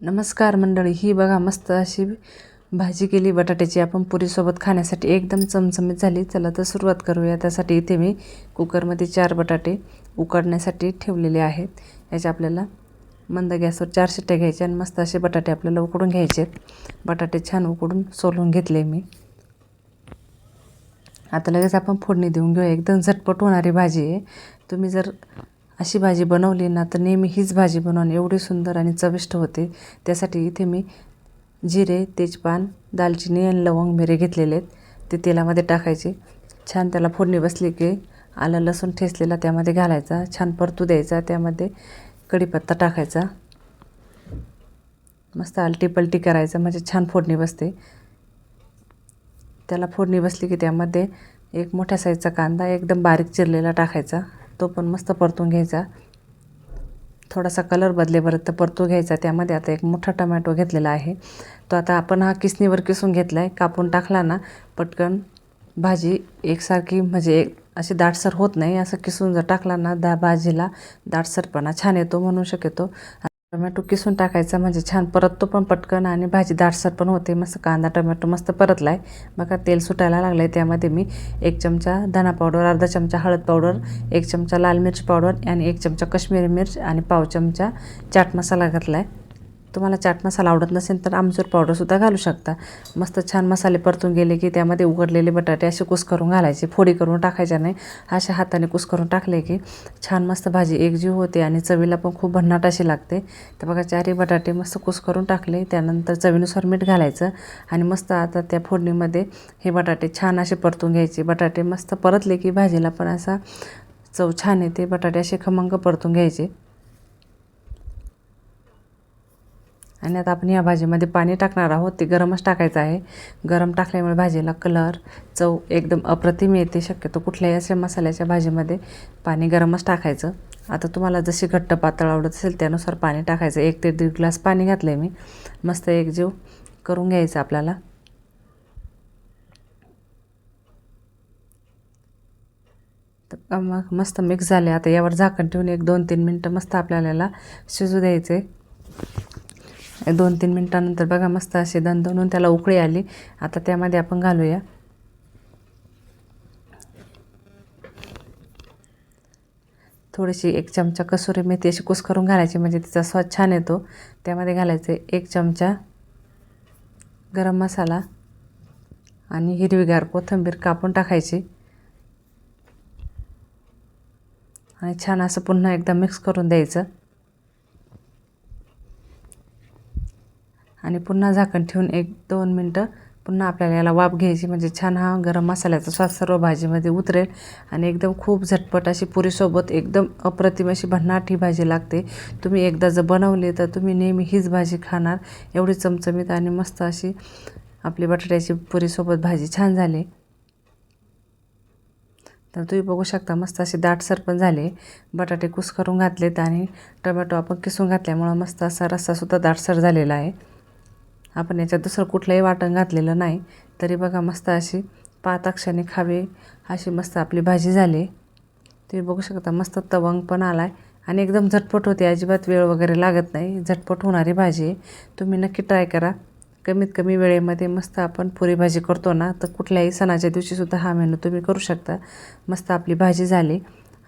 नमस्कार मंडळी ही बघा मस्त अशी भाजी केली बटाट्याची. आपण पुरीसोबत खाण्यासाठी एकदम चमचमीत झाली. चला तर सुरुवात करूया. त्यासाठी इथे मी कुकरमध्ये चार बटाटे उकडण्यासाठी ठेवलेले आहेत. याचे आपल्याला मंद गॅसवर चार शिट्ट्या घ्यायच्या आणि मस्त असे बटाटे आपल्याला उकडून घ्यायचे आहेत. बटाटे छान उकडून सोलून घेतले मी. आता लगेच आपण फोडणी देऊन घेऊया. एकदम झटपट होणारी भाजी आहे. तुम्ही जर अशी भाजी बनवली ना तर नेहमी हीच भाजी बनवून एवढी सुंदर आणि चविष्ट होते. त्यासाठी इथे मी जिरे तेजपान दालचिनी आणि लवंग मिरे घेतलेले आहेत. ते तेलामध्ये टाकायचे. छान त्याला फोडणी बसली की आलं लसूण ठेचलेला त्यामध्ये घालायचा. छान परतू द्यायचा. त्यामध्ये कढीपत्ता टाकायचा. मस्त आलटी पलटी करायचं. म्हणजे छान फोडणी बसते. त्याला फोडणी बसली की त्यामध्ये एक मोठ्या साईजचा कांदा एकदम बारीक चिरलेला टाकायचा. तो पण मस्त परतून घ्यायचा. थोडासा कलर बदलेपर्यंत परतू घ्यायचा. त्यामध्ये आता एक मोठा टमॅटो घेतलेला आहे. तो आता आपण हा किसणीवर किसून घेतला आहे कापून टाकला ना पटकन भाजी एकसारखी म्हणजे एक अशी दाटसर होत नाही. असं किसून जर टाकला ना दा भाजीला दाटसरपणा छान येतो म्हणू शकेतो. टोमॅटो किसून टाकायचा म्हणजे छान परततो पण पटकन आणि भाजी दाटसर पण होते मस्त कांदा टोमॅटो मस्त परतला आहे बघा तेल सुटायला लागलं आहे त्यामध्ये मी. एक चमचा धना पावडर अर्धा चमचा हळद पावडर एक चमचा लाल मिरची पावडर आणि एक चमचा कश्मीरी मिर्च आणि पाव चमचा चाट मसाला घातला आहे तुम्हाला चाट मसाला आवडत नसेल तर आमचूर पावडरसुद्धा घालू शकता. मस्त छान मसाले परतून गेले की त्यामध्ये उघडलेले बटाटे असे कुस करून घालायचे. फोडी करून टाकायच्या नाही. अशा हाताने कुस करून टाकले की छान मस्त भाजी एकजीव होते आणि चवीला पण खूप भन्नाट अशी लागते. तर बघा चारही बटाटे मस्त कुस करून टाकले. त्यानंतर चवीनुसार मीठ घालायचं आणि मस्त आता त्या फोडणीमध्ये हे बटाटे छान असे परतून घ्यायचे. बटाटे मस्त परतले की भाजीला पण असा चव छान येते. बटाटे असे खमंग परतून घ्यायचे. आणि आता आपण या भाजीमध्ये पाणी टाकणार आहोत. ते गरमच टाकायचं आहे. गरम टाकल्यामुळे भाजीला कलर चव एकदम अप्रतिम येते. शक्यतो कुठल्याही अशा मसाल्याच्या भाजीमध्ये पाणी गरमच टाकायचं. आता तुम्हाला जशी घट्ट पातळ आवडत असेल त्यानुसार पाणी टाकायचं. एक ते दीड ग्लास पाणी घातलं आहे मी. मस्त एकजीव करून घ्यायचं आपल्याला. तर मग मस्त मिक्स झाले. आता यावर झाकण ठेवून एक दोन तीन मिनटं मस्त आपल्याला शिजू द्यायचे. दोन तीन मिनटानंतर बघा मस्त असे दणदणून त्याला उकळी आली. आता त्यामध्ये आपण घालूया. थोडीशी एक चमचा कसुरी मेथी अशी कुस करून घालायची म्हणजे तिचा स्वाद छान येतो. त्यामध्ये घालायचे एक चमचा गरम मसाला आणि हिरवीगार कोथिंबीर कापून टाकायची. आणि छान असं पुन्हा एकदा मिक्स करून द्यायचं. आणि पुन्हा झाकण ठेवून एक दोन मिनटं पुन्हा आपल्याला याला वाफ घ्यायची. म्हणजे छान हा गरम मसाल्याचा स्वाद सर्व भाजीमध्ये उतरेल. आणि एकदम खूप झटपट अशी पुरीसोबत एकदम अप्रतिम अशी भन्नाट ही भाजी लागते. तुम्ही एकदा जर बनवली तर तुम्ही नेहमी हीच भाजी खाणार. एवढी चमचमीत आणि मस्त अशी आपली बटाट्याची पुरीसोबत भाजी छान झाली. तर तुम्ही बघू शकता मस्त असे दाटसर पण झाले. बटाटे कुस करून घातलेत आणि टोमॅटो आपण किसून घातल्यामुळं मस्त असा रस्सासुद्धा दाटसर झालेला आहे. आपण याच्यात दुसरं कुठलंही वाटण घातलेलं नाही. तरी बघा मस्त अशी पाताक्षाने खावी अशी मस्त आपली भाजी झाली. तुम्ही बघू शकता मस्त तवंग पण आला आहे आणि एकदम झटपट होते अजिबात वेळ वगैरे लागत नाही. झटपट होणारी भाजी आहे. तुम्ही नक्की ट्राय करा. कमीत कमी वेळेमध्ये मस्त आपण पुरी भाजी करतो ना तर कुठल्याही सणाच्या दिवशीसुद्धा हा मेनू तुम्ही करू शकता. मस्त आपली भाजी झाली.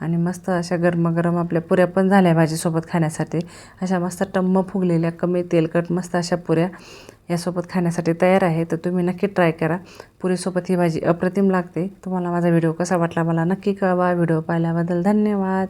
आणि मस्त अशा गरमागरम आपल्या पुऱ्या पण झाल्या भाजीसोबत खाण्यासाठी. अशा मस्त टम्म फुगलेल्या कमी तेलकट मस्त अशा पुऱ्या. यासोबत खाण्यासाठी तयार आहे तर तुम्ही नक्की ट्राय करा. पुरीसोबत ही भाजी अप्रतिम लागते. तुम्हाला माझा व्हिडिओ कसा वाटला मला नक्की कळवा. व्हिडिओ पाहिल्याबद्दल धन्यवाद.